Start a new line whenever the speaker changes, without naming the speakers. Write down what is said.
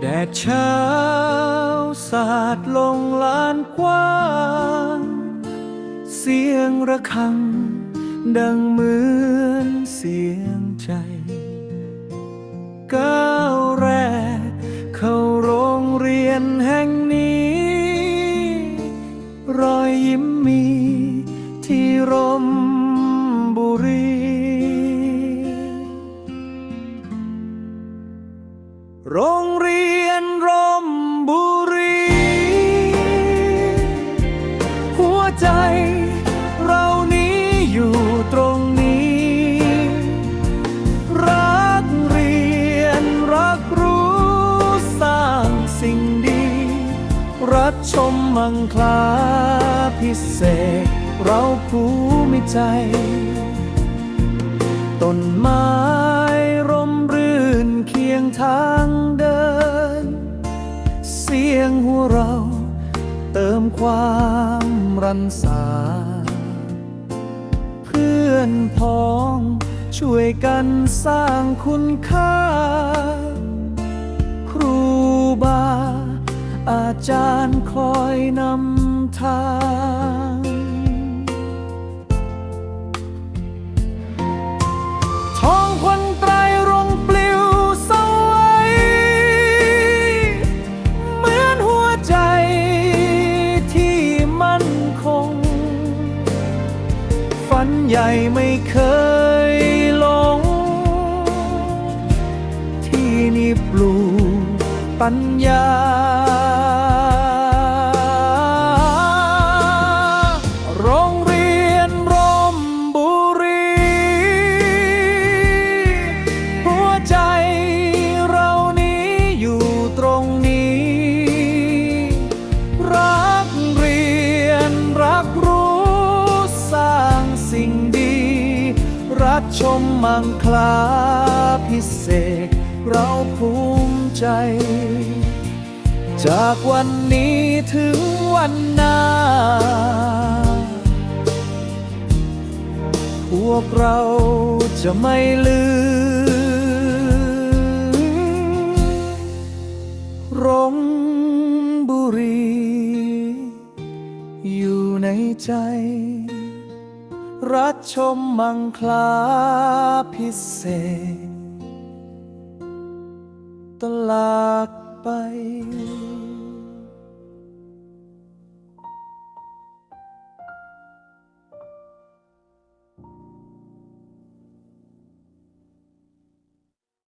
แดดเช้าสาดลงลานกว้าง เสียงระฆัง ดังเหมือนเสียงใจก้าวแรก เข้าโรงเรียนแห่งนี้ รอยยิ้มมีที่ร่มบุรี โรงเรียนร่มบุรี หัวใจเรานี้อยู่ตรงนี้ รักเรียนรักรู้สร้างสิ่งดี รับชมมังคลาพิเศษ เราภูมิใจ ต้นไม้ ยงทางเดิน เสียงหัวเราเติมความรันสา เพื่อนพ้องช่วยกันสร้างคุณค่า ครูบาอาจารย์คอยนำทาง ใหญ่ไม่เคยหลง ที่นี่ปลูกปัญญา ชมมังคลาพิเศษ เราภูมิใจ จากวันนี้ถึงวันหน้า พวกเราจะไม่ลืมรงบุรี อยู่ในใจ รักชมมังคลาพิเศษ ตลากไป